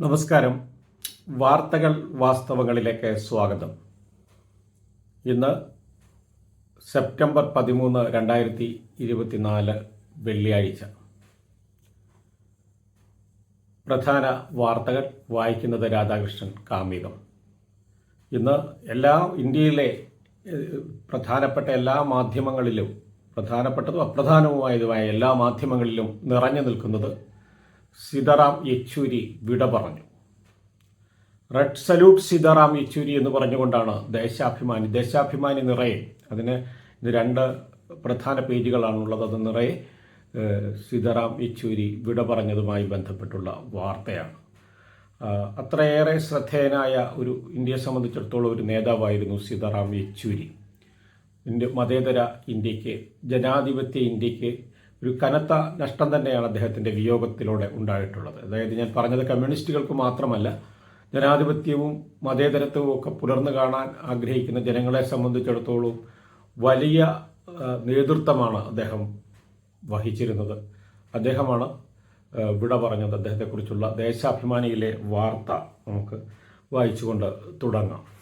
നമസ്കാരം. വാർത്തകൾ വാസ്തവങ്ങളിലേക്ക് സ്വാഗതം. ഇന്ന് സെപ്റ്റംബർ പതിമൂന്ന് രണ്ടായിരത്തി ഇരുപത്തിനാല് വെള്ളിയാഴ്ച. പ്രധാന വാർത്തകൾ വായിക്കുന്നത് രാധാകൃഷ്ണൻ കാമികം ഇന്ന് എല്ലാ ഇന്ത്യയിലെ പ്രധാനപ്പെട്ട എല്ലാ മാധ്യമങ്ങളിലും പ്രധാനപ്പെട്ടതും അപ്രധാനവുമായതുമായ എല്ലാ മാധ്യമങ്ങളിലും നിറഞ്ഞു നിൽക്കുന്നത് സീതാറാം യെച്ചൂരി വിട പറഞ്ഞു. റെഡ് സല്യൂട്ട് സീതാറാം യെച്ചൂരി എന്ന് പറഞ്ഞുകൊണ്ടാണ് ദേശാഭിമാനി. ദേശാഭിമാനി നിറയെ അതിന് ഇത് രണ്ട് പ്രധാന പേജുകളാണുള്ളത്. അത് നിറയെ സീതാറാം യെച്ചൂരി വിട പറഞ്ഞതുമായി ബന്ധപ്പെട്ടുള്ള വാർത്തയാണ്. അത്രയേറെ ശ്രദ്ധേയനായ ഒരു ഇന്ത്യയെ സംബന്ധിച്ചിടത്തോളം ഒരു നേതാവായിരുന്നു സീതാറാം യെച്ചൂരി. ഇന്ത്യ മതേതര ഇന്ത്യയ്ക്ക് ജനാധിപത്യ ഇന്ത്യയ്ക്ക് ഒരു കനത്ത നഷ്ടം തന്നെയാണ് അദ്ദേഹത്തിന്റെ വിയോഗത്തിലൂടെ ഉണ്ടായിട്ടുള്ളത്. അതായത് ഞാൻ പറഞ്ഞത് കമ്മ്യൂണിസ്റ്റുകൾക്ക് മാത്രമല്ല ജനാധിപത്യവും മതേതരത്വവും ഒക്കെ പുലർന്നു കാണാൻ ആഗ്രഹിക്കുന്ന ജനങ്ങളെ സംബന്ധിച്ചിടത്തോളം വലിയ നേതൃത്വമാണ് അദ്ദേഹം വഹിച്ചിരുന്നത്. അദ്ദേഹമാണ് വിട പറഞ്ഞത്. അദ്ദേഹത്തെക്കുറിച്ചുള്ള ദേശാഭിമാനിയിലെ വാർത്ത നമുക്ക് വായിച്ചുകൊണ്ട് തുടങ്ങാം.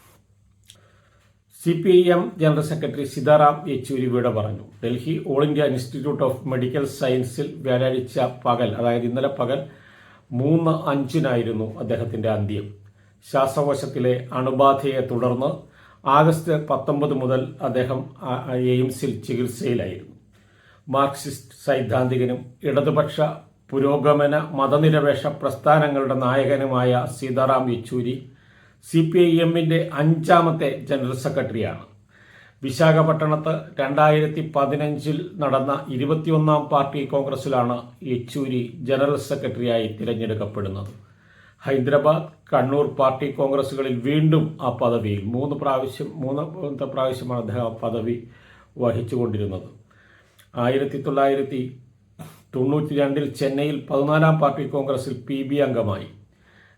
C P I M general secretary Sitaram Yechury വിട പറഞ്ഞു. Delhi All India Institute of Medical സയൻസിൽ വ്യാഴാഴ്ച പകൽ അതായത് ഇന്നലെ പകൽ മൂന്ന് അഞ്ചിനായിരുന്നു അദ്ദേഹത്തിന്റെ അന്ത്യം. ശ്വാസകോശത്തിലെ അണുബാധയെ തുടർന്ന് ആഗസ്റ്റ് പത്തൊമ്പത് മുതൽ അദ്ദേഹം എയിംസിൽ ചികിത്സയിലായിരുന്നു. മാർക്സിസ്റ്റ് സൈദ്ധാന്തികനും ഇടതുപക്ഷ പുരോഗമന മതനിരപേക്ഷ പ്രസ്ഥാനങ്ങളുടെ നായകനുമായ Sitaram Yechury C P I എമ്മിന്റെ അഞ്ചാമത്തെ ജനറൽ സെക്രട്ടറിയാണ്. വിശാഖപട്ടണത്ത് രണ്ടായിരത്തി പതിനഞ്ചിൽ നടന്ന ഇരുപത്തിയൊന്നാം പാർട്ടി കോൺഗ്രസിലാണ് യെച്ചൂരി ജനറൽ സെക്രട്ടറിയായി തിരഞ്ഞെടുക്കപ്പെടുന്നത്. ഹൈദരാബാദ് കണ്ണൂർ പാർട്ടി കോൺഗ്രസുകളിൽ വീണ്ടും ആ പദവിയിൽ മൂന്ന് പ്രാവശ്യം മൂന്നാമത്തെ പ്രാവശ്യമാണ് അദ്ദേഹം പദവി വഹിച്ചുകൊണ്ടിരുന്നത്. ആയിരത്തി തൊള്ളായിരത്തി തൊണ്ണൂറ്റി രണ്ടിൽ ചെന്നൈയിൽ പതിനാലാം പാർട്ടി കോൺഗ്രസിൽ പി ബി അംഗമായി.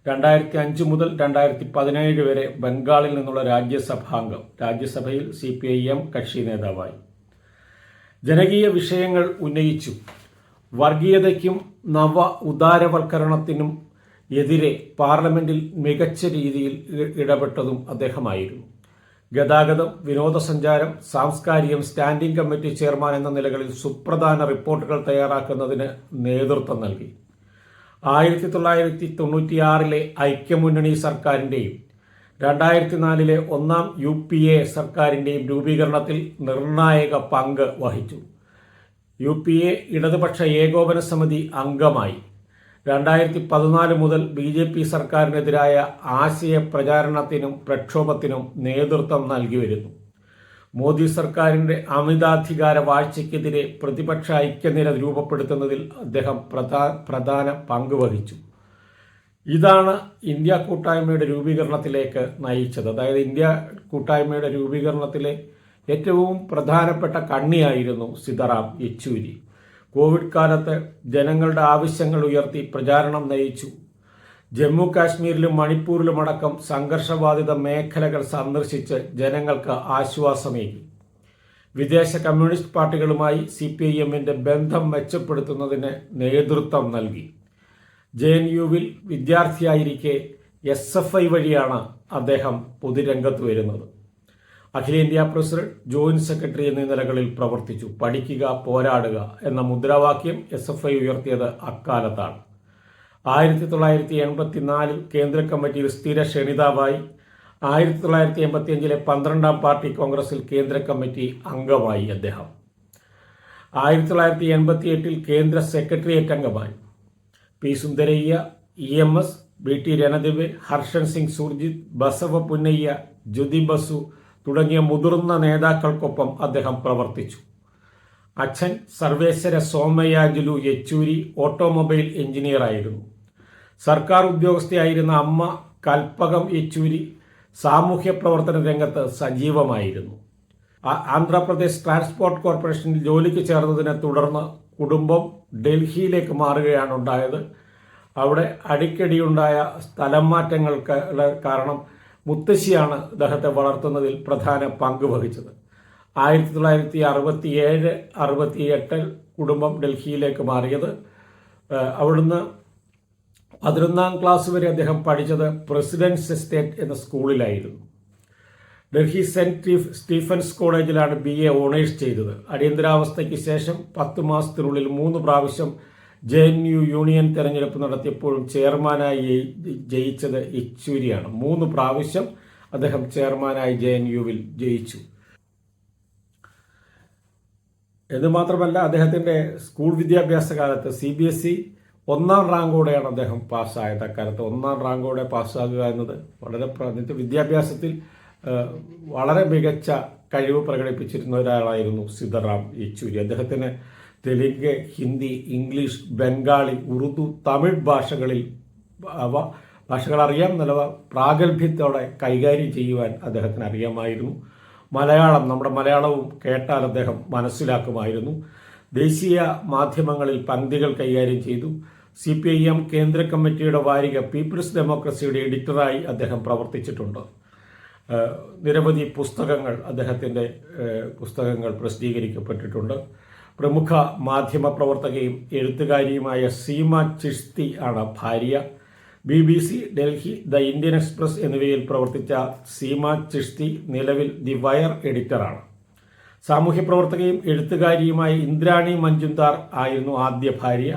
രണ്ടായിരത്തി അഞ്ച് മുതൽ രണ്ടായിരത്തി പതിനേഴ് വരെ ബംഗാളിൽ നിന്നുള്ള രാജ്യസഭാംഗം രാജ്യസഭയിൽ സി പി ഐ എം കക്ഷി നേതാവായി. ജനകീയ വിഷയങ്ങൾ ഉന്നയിച്ചു. വർഗീയതയ്ക്കും നവ ഉദാരവൽക്കരണത്തിനും എതിരെ പാർലമെന്റിൽ മികച്ച രീതിയിൽ ഇടപെട്ടതും അദ്ദേഹമായിരുന്നു. ഗതാഗതം വിനോദസഞ്ചാരം സാംസ്കാരികം സ്റ്റാൻഡിംഗ് കമ്മിറ്റി ചെയർമാൻ എന്ന നിലകളിൽ സുപ്രധാന റിപ്പോർട്ടുകൾ തയ്യാറാക്കുന്നതിന് നേതൃത്വം നൽകി. ആയിരത്തി തൊള്ളായിരത്തി തൊണ്ണൂറ്റിയാറിലെ ഐക്യമുന്നണി സർക്കാരിന്റെയും രണ്ടായിരത്തി നാലിലെ ഒന്നാം യു പി എ സർക്കാരിന്റെയും രൂപീകരണത്തിൽ നിർണായക പങ്ക് വഹിച്ചു. യു പി എ ഇടതുപക്ഷ ഏകോപന സമിതി അംഗമായി. രണ്ടായിരത്തി പതിനാല് മുതൽ ബി ജെ പി സർക്കാരിനെതിരായ ആശയ പ്രചാരണത്തിനും പ്രക്ഷോഭത്തിനും നേതൃത്വം നൽകി വരുന്നു. മോദി സർക്കാരിന്റെ അമിതാധികാര വാഴ്ചയ്ക്കെതിരെ പ്രതിപക്ഷ ഐക്യനിര രൂപപ്പെടുത്തുന്നതിൽ അദ്ദേഹം പ്രധാ പ്രധാന പങ്ക് വഹിച്ചു. ഇതാണ് ഇന്ത്യ കൂട്ടായ്മയുടെ രൂപീകരണത്തിലേക്ക് നയിച്ചത്. അതായത് ഇന്ത്യ കൂട്ടായ്മയുടെ രൂപീകരണത്തിലെ ഏറ്റവും പ്രധാനപ്പെട്ട കണ്ണിയായിരുന്നു സിതറാം യെച്ചൂരി. കോവിഡ് കാലത്ത് ജനങ്ങളുടെ ആവശ്യങ്ങൾ ഉയർത്തി പ്രചാരണം നയിച്ചു. ജമ്മു കാശ്മീരിലും മണിപ്പൂരിലുമടക്കം സംഘർഷബാധിത മേഖലകൾ സന്ദർശിച്ച് ജനങ്ങൾക്ക് ആശ്വാസമേകി. വിദേശ കമ്മ്യൂണിസ്റ്റ് പാർട്ടികളുമായി സി പി ഐ എമ്മിന്റെ ബന്ധം മെച്ചപ്പെടുത്തുന്നതിന് നേതൃത്വം നൽകി. ജെ എൻ യുവിൽ വിദ്യാർത്ഥിയായിരിക്കെ എസ് എഫ് ഐ വഴിയാണ് അദ്ദേഹം പൊതുരംഗത്ത് വരുന്നത്. അഖിലേന്ത്യാ പ്രസിഡന്റ് ജോയിന്റ് സെക്രട്ടറി എന്നീ നിലകളിൽ പ്രവർത്തിച്ചു. പഠിക്കുക പോരാടുക എന്ന മുദ്രാവാക്യം എസ് എഫ് ഐ ഉയർത്തിയത് അക്കാലത്താണ്. ആയിരത്തി തൊള്ളായിരത്തി എൺപത്തിനാലിൽ കേന്ദ്ര കമ്മിറ്റിയിൽ സ്ഥിര ക്ഷണിതാവായി. ആയിരത്തി തൊള്ളായിരത്തി എൺപത്തിയഞ്ചിലെ പന്ത്രണ്ടാം പാർട്ടി കോൺഗ്രസിൽ കേന്ദ്ര കമ്മിറ്റി അംഗമായി അദ്ദേഹം. ആയിരത്തി തൊള്ളായിരത്തി എൺപത്തി എട്ടിൽ കേന്ദ്ര സെക്രട്ടേറിയറ്റ് അംഗമായി. P Sundarayya E M S B T Ranadive Harshan Singh Surjeet Basava Punnaiah Jyoti Basu തുടങ്ങിയ മുതിർന്ന നേതാക്കൾക്കൊപ്പം അദ്ദേഹം പ്രവർത്തിച്ചു. അച്ഛൻ സർവേശ്വര സോമയാജുലു യെച്ചൂരി ഓട്ടോമൊബൈൽ എഞ്ചിനീയറായിരുന്നു. സർക്കാർ ഉദ്യോഗസ്ഥയായിരുന്ന അമ്മ കൽപ്പകം യെച്ചൂരി സാമൂഹ്യ പ്രവർത്തന രംഗത്ത് സജീവമായിരുന്നു. ആന്ധ്രാപ്രദേശ് ട്രാൻസ്പോർട്ട് കോർപ്പറേഷനിൽ ജോലിക്ക് ചേർന്നതിനെ തുടർന്ന് കുടുംബം ഡൽഹിയിലേക്ക് മാറുകയാണ് ഉണ്ടായത്. അവിടെ അടിക്കടിയുണ്ടായ സ്ഥലം മാറ്റങ്ങൾക്ക് കാരണം മുത്തശ്ശിയാണ് അദ്ദേഹത്തെ വളർത്തുന്നതിൽ പ്രധാന പങ്ക് വഹിച്ചത്. ആയിരത്തി തൊള്ളായിരത്തി അറുപത്തി ഏഴ് അറുപത്തി എട്ടിൽ കുടുംബം ഡൽഹിയിലേക്ക് മാറിയത്. അവിടുന്ന് പതിനൊന്നാം ക്ലാസ് വരെ അദ്ദേഹം പഠിച്ചത് പ്രസിഡൻസ് എസ്റ്റേറ്റ് എന്ന സ്കൂളിലായിരുന്നു. ഡൽഹി സെന്റ് സ്റ്റീഫൻസ് കോളേജിലാണ് ബി എ ഓണേഴ്സ് ചെയ്തത്. അടിയന്തരാവസ്ഥയ്ക്ക് ശേഷം പത്ത് മാസത്തിനുള്ളിൽ മൂന്ന് പ്രാവശ്യം ജെ എൻ യു യൂണിയൻ തെരഞ്ഞെടുപ്പ് നടത്തിയപ്പോഴും ചെയർമാനായി ജയിച്ചത് യെച്ചൂരിയാണ്. മൂന്ന് പ്രാവശ്യം അദ്ദേഹം ചെയർമാനായി ജെ എൻ യുവിൽ ജയിച്ചു. എന്ന് മാത്രമല്ല അദ്ദേഹത്തിന്റെ സ്കൂൾ വിദ്യാഭ്യാസ കാലത്ത് സി ബി എസ് ഇ ഒന്നാം റാങ്കോടെയാണ് അദ്ദേഹം പാസ്സായത്. അക്കാലത്ത് ഒന്നാം റാങ്കോടെ പാസ്സാകുക എന്നത് വളരെ വിദ്യാഭ്യാസത്തിൽ വളരെ മികച്ച കഴിവ് പ്രകടിപ്പിച്ചിരുന്ന ഒരാളായിരുന്നു സിദ്ധറാം യെച്ചൂരി. അദ്ദേഹത്തിന് തെലുങ്ക് ഹിന്ദി ഇംഗ്ലീഷ് ബംഗാളി ഉറുദു തമിഴ് ഭാഷകളിൽ അവ ഭാഷകൾ അറിയാം നിലവ പ്രാഗൽഭ്യത്തോടെ കൈകാര്യം ചെയ്യുവാൻ അദ്ദേഹത്തിന് അറിയാമായിരുന്നു മലയാളം നമ്മുടെ മലയാളവും കേട്ടാൽ അദ്ദേഹം മനസ്സിലാക്കുമായിരുന്നു. ദേശീയ മാധ്യമങ്ങളിൽ പങ്ക്തികൾ കൈകാര്യം ചെയ്തു. സി പി ഐ എം കേന്ദ്ര കമ്മിറ്റിയുടെ വാരിക പീപ്പിൾസ് ഡെമോക്രസിയുടെ എഡിറ്ററായി അദ്ദേഹം പ്രവർത്തിച്ചിട്ടുണ്ട്. നിരവധി പുസ്തകങ്ങൾ അദ്ദേഹത്തിന്റെ പുസ്തകങ്ങൾ പ്രസിദ്ധീകരിക്കപ്പെട്ടിട്ടുണ്ട്. പ്രമുഖ മാധ്യമ പ്രവർത്തകയും എഴുത്തുകാരിയുമായ സീമ ചിഷ്തി ആണ് ഭാര്യ. B B C Delhi the Indian Express എന്നിവയിൽ പ്രവർത്തിച്ച സീമ ചിഷ്തി നിലവിൽ ദി വയർ എഡിറ്ററാണ്. സാമൂഹ്യ പ്രവർത്തകയും എഴുത്തുകാരിയുമായ ഇന്ദ്രാണി മഞ്ജുന്താർ ആയിരുന്നു ആദ്യ ഭാര്യ.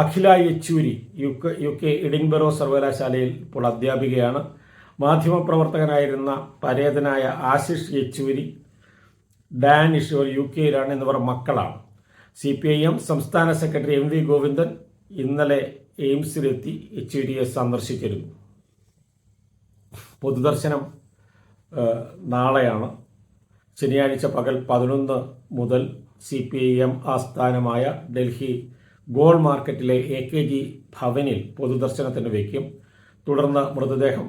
Akhila Yechury U K U K Edinburgh സർവകലാശാലയിൽ ഇപ്പോൾ അധ്യാപികയാണ്. മാധ്യമപ്രവർത്തകനായിരുന്ന പരേതനായ ആശിഷ് യെച്ചൂരി ഡാനിഷ് ഒരു യു കെയിലാണ് എന്നിവർ മക്കളാണ്. സി പി ഐ എം സംസ്ഥാന സെക്രട്ടറി എം വി ഗോവിന്ദൻ ഇന്നലെ എയിംസിലെത്തി യെച്ചൂരിയെ സന്ദർശിച്ചിരുന്നു. പൊതുദർശനം നാളെയാണ്. ശനിയാഴ്ച പകൽ പതിനൊന്ന് മുതൽ സി പി ഐ എം ആസ്ഥാനമായ ഡൽഹി ഗോൾ മാർക്കറ്റിലെ എ കെ ജി ഭവനിൽ പൊതുദർശനത്തിന് വയ്ക്കും. തുടർന്ന് മൃതദേഹം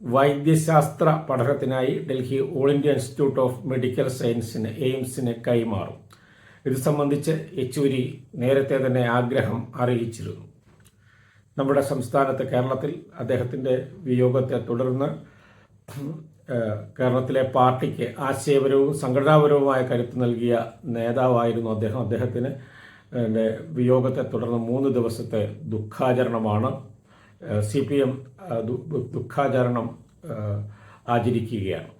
വൈദ്യശാസ്ത്ര പഠനത്തിനായി Delhi All India Institute of Medical സയൻസിന് എയിംസിന് കൈമാറും. ഇത് സംബന്ധിച്ച് യെച്ചൂരി നേരത്തെ തന്നെ ആഗ്രഹം അറിയിച്ചിരുന്നു. നമ്മുടെ സംസ്ഥാനത്ത് കേരളത്തിൽ അദ്ദേഹത്തിന്റെ വിയോഗത്തെ തുടർന്ന് കേരളത്തിലെ പാർട്ടിക്ക് ആശയപരവും സംഘടനാപരവുമായ കരുത്ത് നൽകിയ നേതാവായിരുന്നു അദ്ദേഹം. അദ്ദേഹത്തിന് വിയോഗത്തെ തുടർന്ന് മൂന്ന് ദിവസത്തെ ദുഃഖാചരണമാണ്. സി പി എം ദുഃഖാചരണം ആചരിക്കുകയാണ്.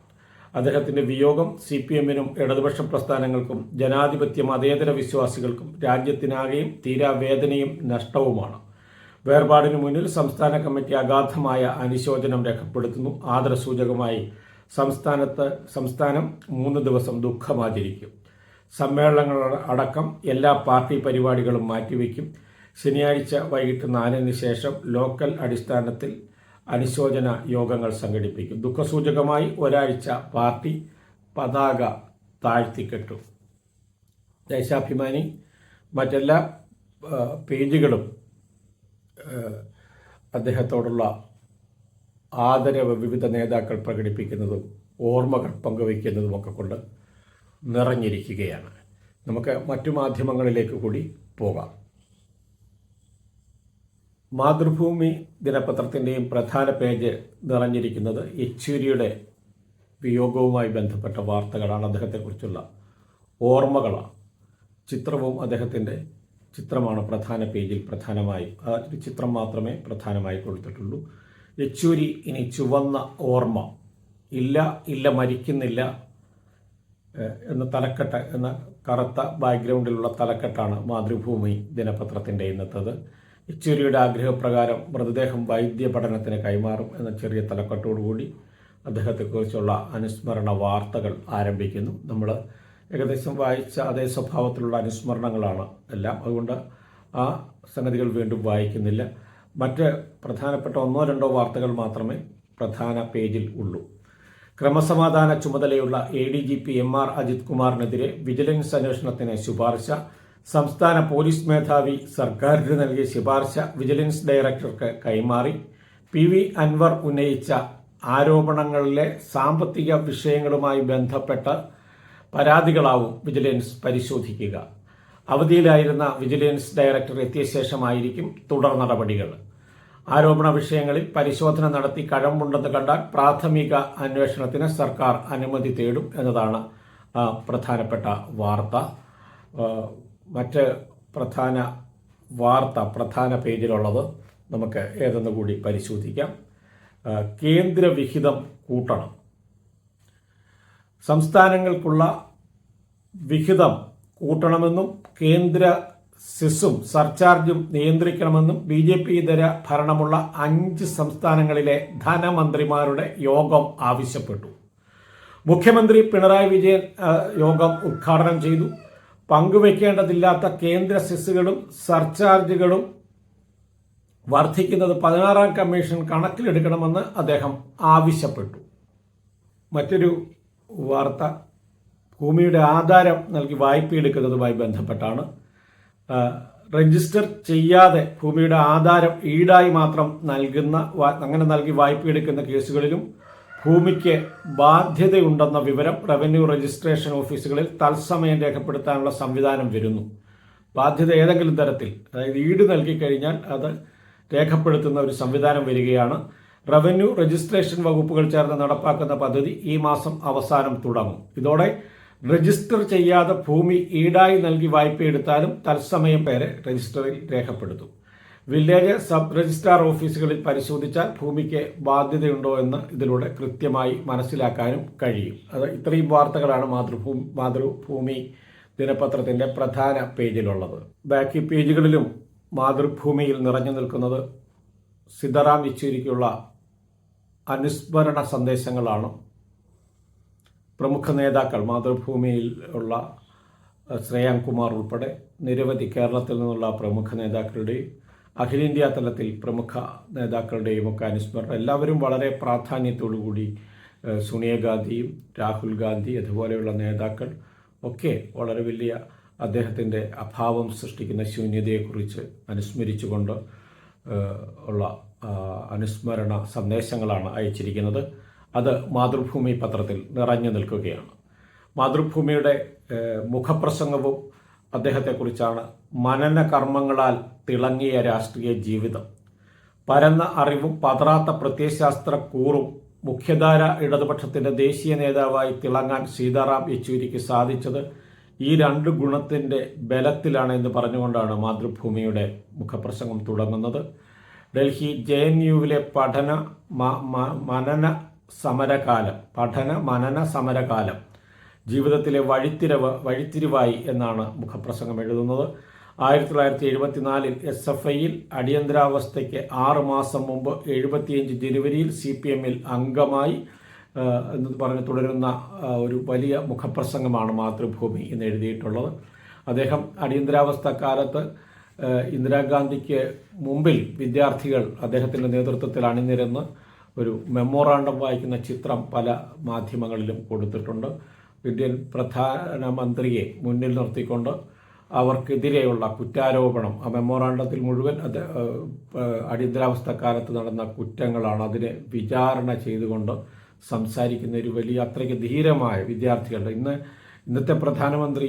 അദ്ദേഹത്തിന്റെ വിയോഗം സി പി എമ്മിനും ഇടതുപക്ഷ പ്രസ്ഥാനങ്ങൾക്കും ജനാധിപത്യ മതേതര വിശ്വാസികൾക്കും രാജ്യത്തിനാകെയും തീരാവേദനയും നഷ്ടവുമാണ്. വേർപാടിന് മുന്നിൽ സംസ്ഥാന കമ്മിറ്റി അഗാധമായ അനുശോചനം രേഖപ്പെടുത്തുന്നു. ആദരസൂചകമായി സംസ്ഥാനത്ത് സംസ്ഥാനം മൂന്ന് ദിവസം ദുഃഖമാചരിക്കും. സമ്മേളനങ്ങൾ അടക്കം എല്ലാ പാർട്ടി പരിപാടികളും മാറ്റിവെക്കും. ശനിയാഴ്ച വൈകിട്ട് നാലിന് ശേഷം ലോക്കൽ അടിസ്ഥാനത്തിൽ അനുശോചന യോഗങ്ങൾ സംഘടിപ്പിക്കും. ദുഃഖസൂചകമായി ഒരാഴ്ച പാർട്ടി പതാക താഴ്ത്തിക്കെട്ടു. ദേശാഭിമാനി മറ്റെല്ലാ പേജുകളും അദ്ദേഹത്തോടുള്ള ആദരവ് വിവിധ നേതാക്കൾ പ്രകടിപ്പിക്കുന്നതും ഓർമ്മകൾ പങ്കുവയ്ക്കുന്നതുമൊക്കെ കൊണ്ട് നിറഞ്ഞിരിക്കുകയാണ്. നമുക്ക് മറ്റു മാധ്യമങ്ങളിലേക്ക് കൂടി പോകാം. മാതൃഭൂമി ദിനപത്രത്തിന്റെയും പ്രധാന പേജ് നിറഞ്ഞിരിക്കുന്നത് യെച്ചൂരിയുടെ വിയോഗവുമായി ബന്ധപ്പെട്ട വാർത്തകളാണ്. അദ്ദേഹത്തെക്കുറിച്ചുള്ള ഓർമ്മകളാണ്. ചിത്രവും അദ്ദേഹത്തിന്റെ ചിത്രമാണ് പ്രധാന പേജിൽ പ്രധാനമായി ആ ചിത്രം മാത്രമേ പ്രധാനമായി കൊടുത്തിട്ടുള്ളൂ. യെച്ചൂരി ഇനി ചുവന്ന ഓർമ്മ. ഇല്ല ഇല്ല മരിക്കുന്നില്ല എന്ന തലക്കെട്ട് എന്ന കറുത്ത ബാക്ക്ഗ്രൗണ്ടിലുള്ള തലക്കെട്ടാണ് മാതൃഭൂമി ദിനപത്രത്തിന്റെ ഇന്നത്തത്. യെച്ചൂരിയുടെ ആഗ്രഹപ്രകാരം മൃതദേഹം വൈദ്യ പഠനത്തിന് കൈമാറും എന്ന ചെറിയ തലക്കെട്ടോടുകൂടി അദ്ദേഹത്തെക്കുറിച്ചുള്ള അനുസ്മരണ വാർത്തകൾ ആരംഭിക്കുന്നു. നമ്മൾ ഏകദേശം വായിച്ച അതേ സ്വഭാവത്തിലുള്ള അനുസ്മരണങ്ങളാണ് എല്ലാം. അതുകൊണ്ട് ആ സംഗതികൾ വീണ്ടും വായിക്കുന്നില്ല. മറ്റ് പ്രധാനപ്പെട്ട ഒന്നോ രണ്ടോ വാർത്തകൾ മാത്രമേ പ്രധാന പേജിൽ ഉള്ളൂ. ക്രമസമാധാന ചുമതലയുള്ള A D G P M R Ajith കുമാറിനെതിരെ vigilance അന്വേഷണത്തിന് ശുപാർശ. സംസ്ഥാന പോലീസ് മേധാവി സർക്കാരിന് നൽകിയ ശുപാർശ വിജിലൻസ് ഡയറക്ടർക്ക് കൈമാറി. പി വി അൻവർ ഉന്നയിച്ച ആരോപണങ്ങളിലെ സാമ്പത്തിക വിഷയങ്ങളുമായി ബന്ധപ്പെട്ട പരാതികളാവും വിജിലൻസ് പരിശോധിക്കുക. അവധിയിലായിരുന്ന വിജിലൻസ് ഡയറക്ടർ എത്തിയ ശേഷമായിരിക്കും തുടർ നടപടികൾ. ആരോപണ വിഷയങ്ങളിൽ പരിശോധന നടത്തി കഴമ്പുണ്ടെന്ന് കണ്ടാൽ പ്രാഥമിക അന്വേഷണത്തിന് സർക്കാർ അനുമതി തേടും എന്നതാണ് പ്രധാനപ്പെട്ട വാർത്ത. മറ്റ് പ്രധാന വാർത്ത പ്രധാന പേജിലുള്ളത് നമുക്ക് ഏതെന്ന് കൂടി പരിശോധിക്കാം. കേന്ദ്ര വിഹിതം കൂട്ടണം. സംസ്ഥാനങ്ങൾക്കുള്ള വിഹിതം കൂട്ടണമെന്നും കേന്ദ്ര സെസ്സും സർചാർജും നിയന്ത്രിക്കണമെന്നും ബി ജെ പി ഇതര ഭരണമുള്ള അഞ്ച് സംസ്ഥാനങ്ങളിലെ ധനമന്ത്രിമാരുടെ യോഗം ആവശ്യപ്പെട്ടു. മുഖ്യമന്ത്രി പിണറായി വിജയൻ യോഗം ഉദ്ഘാടനം ചെയ്തു. പങ്കുവെക്കേണ്ടതില്ലാത്ത കേന്ദ്ര സെസ്സുകളും സർചാർജുകളും വർദ്ധിക്കുന്നത് പതിനാറാം കമ്മീഷൻ കണക്കിലെടുക്കണമെന്ന് അദ്ദേഹം ആവശ്യപ്പെട്ടു. മറ്റൊരു വാർത്ത ഭൂമിയുടെ ആധാരം നൽകി വായ്പയെടുക്കുന്നതുമായി ബന്ധപ്പെട്ടാണ്. രജിസ്റ്റർ ചെയ്യാതെ ഭൂമിയുടെ ആധാരം ഈടായി മാത്രം നൽകുന്ന അങ്ങനെ നൽകി വായ്പ എടുക്കുന്ന കേസുകളിലും ഭൂമിക്ക് ബാധ്യതയുണ്ടെന്ന വിവരം റവന്യൂ രജിസ്ട്രേഷൻ ഓഫീസുകളിൽ തത്സമയം രേഖപ്പെടുത്താനുള്ള സംവിധാനം വരുന്നു. ബാധ്യത ഏതെങ്കിലും തരത്തിൽ അതായത് ഈട് നൽകി കഴിഞ്ഞാൽ അത് രേഖപ്പെടുത്തുന്ന ഒരു സംവിധാനം വരികയാണ്. റവന്യൂ രജിസ്ട്രേഷൻ വകുപ്പുകൾ ചേർന്ന് നടപ്പാക്കുന്ന പദ്ധതി ഈ മാസം അവസാനം തുടങ്ങും. ഇതോടെ രജിസ്റ്റർ ചെയ്യാതെ ഭൂമി ഈടായി നൽകി വായ്പയെടുത്താലും തത്സമയം പേരെ രജിസ്റ്ററിൽ രേഖപ്പെടുത്തും. വില്ലേജ് സബ് രജിസ്ട്രാർ ഓഫീസുകളിൽ പരിശോധിച്ചാൽ ഭൂമിക്ക് ബാധ്യതയുണ്ടോ എന്ന് ഇതിലൂടെ കൃത്യമായി മനസ്സിലാക്കാനും കഴിയും. അത് ഇത്രയും വാർത്തകളാണ് മാതൃഭൂമി മാതൃഭൂമി ദിനപത്രത്തിന്റെ പ്രധാന പേജിലുള്ളത്. ബാക്കി പേജുകളിലും മാതൃഭൂമിയിൽ നിറഞ്ഞു നിൽക്കുന്നത് സിദ്ധറാം യെച്ചൂരിക്കുള്ള അനുസ്മരണ സന്ദേശങ്ങളാണ്. പ്രമുഖ നേതാക്കൾ മാതൃഭൂമിയിൽ ഉള്ള ശ്രേയാംകുമാർ ഉൾപ്പെടെ നിരവധി കേരളത്തിൽ നിന്നുള്ള പ്രമുഖ നേതാക്കളുടെയും അഖിലേന്ത്യാ തലത്തിൽ പ്രമുഖ നേതാക്കളുടെയും ഒക്കെ അനുസ്മരണം. എല്ലാവരും വളരെ പ്രാധാന്യത്തോടുകൂടി സോണിയാഗാന്ധിയും രാഹുൽ ഗാന്ധി അതുപോലെയുള്ള നേതാക്കൾ ഒക്കെ വളരെ വലിയ അദ്ദേഹത്തിന്റെ അഭാവം സൃഷ്ടിക്കുന്ന ശൂന്യതയെക്കുറിച്ച് അനുസ്മരിച്ചുകൊണ്ട് ഉള്ള അനുസ്മരണ സന്ദേശങ്ങളാണ് അയച്ചിരിക്കുന്നത്. അത് മാതൃഭൂമി പത്രത്തിൽ നിറഞ്ഞു നിൽക്കുകയാണ്. മാതൃഭൂമിയുടെ മുഖപ്രസംഗവും അദ്ദേഹത്തെക്കുറിച്ചാണ് മനന കർമ്മങ്ങളാൽ തിളങ്ങിയ രാഷ്ട്രീയ ജീവിതം. പരന്ന അറിവും പതറാത്ത പ്രത്യയശാസ്ത്ര കൂറും മുഖ്യധാര ഇടതുപക്ഷത്തിന്റെ ദേശീയ നേതാവായി തിളങ്ങാൻ സീതാറാം യെച്ചൂരിക്ക് സാധിച്ചത് ഈ രണ്ട് ഗുണത്തിന്റെ ബലത്തിലാണ് എന്ന് പറഞ്ഞുകൊണ്ടാണ് മാതൃഭൂമിയുടെ മുഖപ്രസംഗം തുടങ്ങുന്നത്. ഡൽഹി ജെ എൻ യുവിലെ പഠന മനന സമരകാലം പഠന മനന സമരകാലം ജീവിതത്തിലെ വഴിത്തിരവ് വഴിത്തിരിവായി എന്നാണ് മുഖപ്രസംഗം എഴുതുന്നത്. ആയിരത്തി തൊള്ളായിരത്തി എഴുപത്തിനാലിൽ എസ് എഫ് ഐയിൽ അടിയന്തരാവസ്ഥയ്ക്ക് ആറ് മാസം മുമ്പ് എഴുപത്തിയഞ്ച് ജനുവരിയിൽ സി പി എമ്മിൽ അംഗമായി എന്ന് പറഞ്ഞ് തുടരുന്ന ഒരു വലിയ മുഖപ്രസംഗമാണ് മാതൃഭൂമി എന്ന് എഴുതിയിട്ടുള്ളത്. അദ്ദേഹം അടിയന്തരാവസ്ഥ കാലത്ത് ഇന്ദിരാഗാന്ധിക്ക് മുമ്പിൽ വിദ്യാർത്ഥികൾ അദ്ദേഹത്തിന്റെ നേതൃത്വത്തിൽ അണിനിരന്ന് ഒരു മെമ്മോറാണ്ടം വായിക്കുന്ന ചിത്രം പല മാധ്യമങ്ങളിലും കൊടുത്തിട്ടുണ്ട്. ഇന്ത്യൻ പ്രധാനമന്ത്രിയെ മുന്നിൽ നിർത്തിക്കൊണ്ട് അവർക്കെതിരെയുള്ള കുറ്റാരോപണം ആ മെമ്മോറാണ്ടത്തിൽ മുഴുവൻ അത് അടിയന്തരാവസ്ഥ കാലത്ത് നടന്ന കുറ്റങ്ങളാണ് അതിനെ വിചാരണ ചെയ്തുകൊണ്ട് സംസാരിക്കുന്ന ഒരു വലിയ അത്രയ്ക്ക് ധീരമായ വിദ്യാർത്ഥികളുടെ ഇന്ന് ഇന്നത്തെ പ്രധാനമന്ത്രി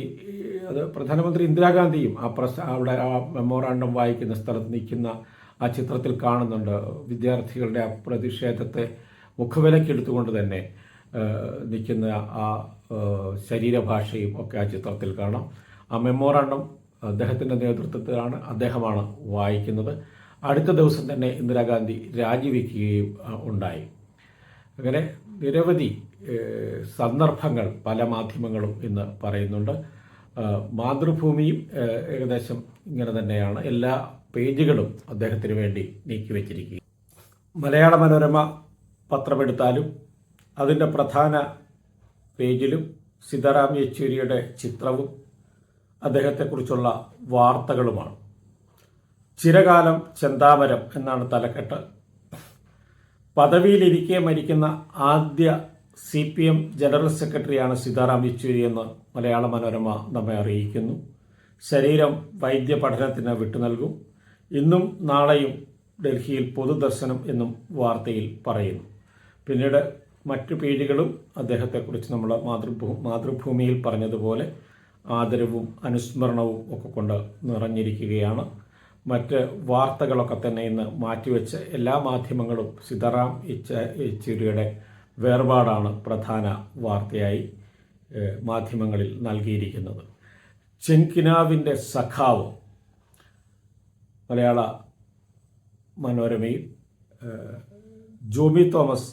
അത് പ്രധാനമന്ത്രി ഇന്ദിരാഗാന്ധിയും ആ പ്രസ അവിടെ ആ മെമ്മോറാണ്ടം വായിക്കുന്ന സ്ഥലത്ത് നിൽക്കുന്ന ആ ചിത്രത്തിൽ കാണുന്നുണ്ട്. വിദ്യാർത്ഥികളുടെ ആ പ്രതിഷേധത്തെ മുഖവിലക്കെടുത്തുകൊണ്ട് തന്നെ നിൽക്കുന്ന ആ ശരീരഭാഷയും ഒക്കെ ആ ചിത്രത്തിൽ കാണാം. ആ മെമ്മോറാണ്ടം അദ്ദേഹത്തിന്റെ നേതൃത്വത്തിലാണ് അദ്ദേഹമാണ് വായിക്കുന്നത്. അടുത്ത ദിവസം തന്നെ ഇന്ദിരാഗാന്ധി രാജിവെക്കുകയും ഉണ്ടായി. അങ്ങനെ നിരവധി സന്ദർഭങ്ങൾ പല മാധ്യമങ്ങളും ഇന്ന് പറയുന്നുണ്ട്. മാതൃഭൂമിയും ഏകദേശം ഇങ്ങനെ തന്നെയാണ്. എല്ലാ പേജുകളും അദ്ദേഹത്തിന് വേണ്ടി നീക്കിവെച്ചിരിക്കുക മലയാള മനോരമ പത്രമെടുത്താലും അതിന്റെ പ്രധാന പേജിലും സീതാറാം യെച്ചൂരിയുടെ ചിത്രവും അദ്ദേഹത്തെക്കുറിച്ചുള്ള വാർത്തകളുമാണ്. ചിരകാലം ചെന്താമരം എന്നാണ് തലക്കെട്ട്. പദവിയിലിരിക്കെ മരിക്കുന്ന ആദ്യ സി പി എം ജനറൽ സെക്രട്ടറിയാണ് സീതാറാം യെച്ചൂരി എന്ന് മലയാള മനോരമ നമ്മെ അറിയിക്കുന്നു. ശരീരം വൈദ്യ പഠനത്തിന് വിട്ടു നൽകും ഇന്നും നാളെയും ഡൽഹിയിൽ പൊതുദർശനം എന്നും വാർത്തയിൽ പറയുന്നു. പിന്നീട് മറ്റു പേജുകളും അദ്ദേഹത്തെക്കുറിച്ച് നമ്മൾ മാതൃഭൂ മാതൃഭൂമിയിൽ പറഞ്ഞതുപോലെ ആദരവും അനുസ്മരണവും ഒക്കെ കൊണ്ട് നിറഞ്ഞിരിക്കുകയാണ്. മറ്റ് വാർത്തകളൊക്കെ തന്നെ ഇന്ന് മാറ്റിവെച്ച് എല്ലാ മാധ്യമങ്ങളും സിതാറാം ഇച്ച യെച്ചൂരിയുടെ വേർപാടാണ് പ്രധാന വാർത്തയായി മാധ്യമങ്ങളിൽ നൽകിയിരിക്കുന്നത്. ചെൻകിനാവിന്റെ സഖാവ് മലയാള മനോരമയിൽ ജോമി തോമസ്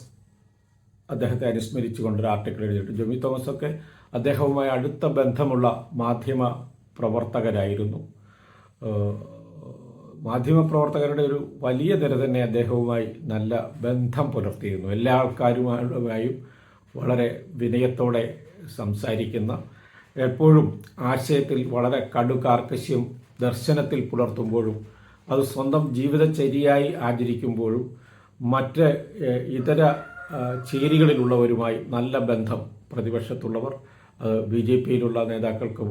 അദ്ദേഹത്തെ അനുസ്മരിച്ചുകൊണ്ടൊരു ആർട്ടിക്കിൾ എഴുതിയിട്ട് ജോബി തോമസ് ഒക്കെ അദ്ദേഹവുമായി അടുത്ത ബന്ധമുള്ള മാധ്യമ പ്രവർത്തകരായിരുന്നു. മാധ്യമ മാധ്യമപ്രവർത്തകരുടെ ഒരു വലിയ നിര തന്നെ അദ്ദേഹവുമായി നല്ല ബന്ധം പുലർത്തിയിരുന്നു. എല്ലാ ആൾക്കാരുമായും വളരെ വിനയത്തോടെ സംസാരിക്കുന്ന എപ്പോഴും ആശയത്തിൽ വളരെ കടുകാർക്കശ്യം ദർശനത്തിൽ പുലർത്തുമ്പോഴും അത് സ്വന്തം ജീവിതചര്യയായി ആചരിക്കുമ്പോഴും മറ്റ് ഇതര ചേരികളിലുള്ളവരുമായി നല്ല ബന്ധം പ്രതിപക്ഷത്തുള്ളവർ ബി ജെ പിയിലുള്ള നേതാക്കൾക്ക്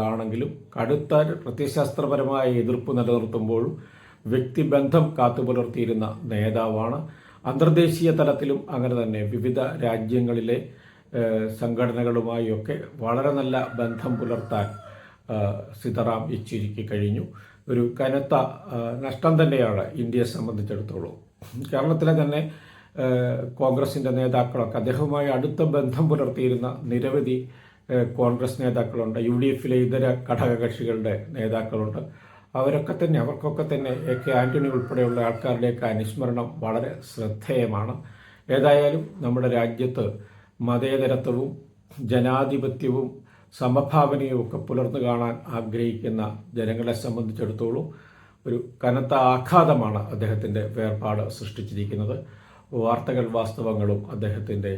ആണെങ്കിലും കടുത്ത പ്രത്യശാസ്ത്രപരമായ എതിർപ്പ് നിലനിർത്തുമ്പോഴും വ്യക്തിബന്ധം കാത്തുപുലർത്തിയിരുന്ന നേതാവാണ്. അന്തർദേശീയ തലത്തിലും അങ്ങനെ തന്നെ. വിവിധ രാജ്യങ്ങളിലെ സംഘടനകളുമായി സംഘടനകളുമായൊക്കെ വളരെ നല്ല ബന്ധം പുലർത്താൻ സീതാറാം യെച്ചൂരിക്ക് കഴിഞ്ഞു. ഒരു കനത്ത നഷ്ടം തന്നെയാണ് ഇന്ത്യയെ സംബന്ധിച്ചിടത്തോളം. കേരളത്തിലെ തന്നെ കോൺഗ്രസിന്റെ നേതാക്കളൊക്കെ അദ്ദേഹവുമായി അടുത്ത ബന്ധം പുലർത്തിയിരുന്ന നിരവധി കോൺഗ്രസ് നേതാക്കളുണ്ട് യു ഡി എഫിലെ ഇതര ഘടകകക്ഷികളുടെ നേതാക്കളുണ്ട്. അവരൊക്കെ തന്നെ അവർക്കൊക്കെ തന്നെ എ കെ ആന്റണി ഉൾപ്പെടെയുള്ള ആൾക്കാരുടെയൊക്കെ അനുസ്മരണം വളരെ ശ്രദ്ധേയമാണ്. ഏതായാലും നമ്മുടെ രാജ്യത്ത് മതേതരത്വവും ജനാധിപത്യവും സമഭാവനയും ഒക്കെ പുലർന്നു കാണാൻ ആഗ്രഹിക്കുന്ന ജനങ്ങളെ സംബന്ധിച്ചിടത്തോളം ഒരു കനത്ത ആഘാതമാണ് അദ്ദേഹത്തിന്റെ വേർപാട് സൃഷ്ടിച്ചിരിക്കുന്നത്. വാർത്തകൾ വാസ്തവങ്ങളും അദ്ദേഹത്തിന്റെ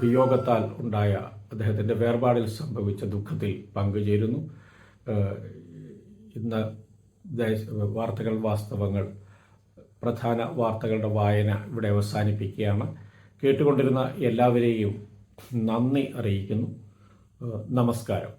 വിയോഗത്താൽ ഉണ്ടായ അദ്ദേഹത്തിന്റെ വേർപാടിൽ സംഭവിച്ച ദുഃഖത്തിൽ പങ്കുചേരുന്നു. ഇന്ന് വാർത്തകൾ വാസ്തവങ്ങൾ പ്രധാന വാർത്തകളുടെ വായന ഇവിടെ അവസാനിപ്പിക്കുകയാണ്. കേട്ടുകൊണ്ടിരുന്ന എല്ലാവരെയും നന്ദി അറിയിക്കുന്നു. നമസ്കാരം.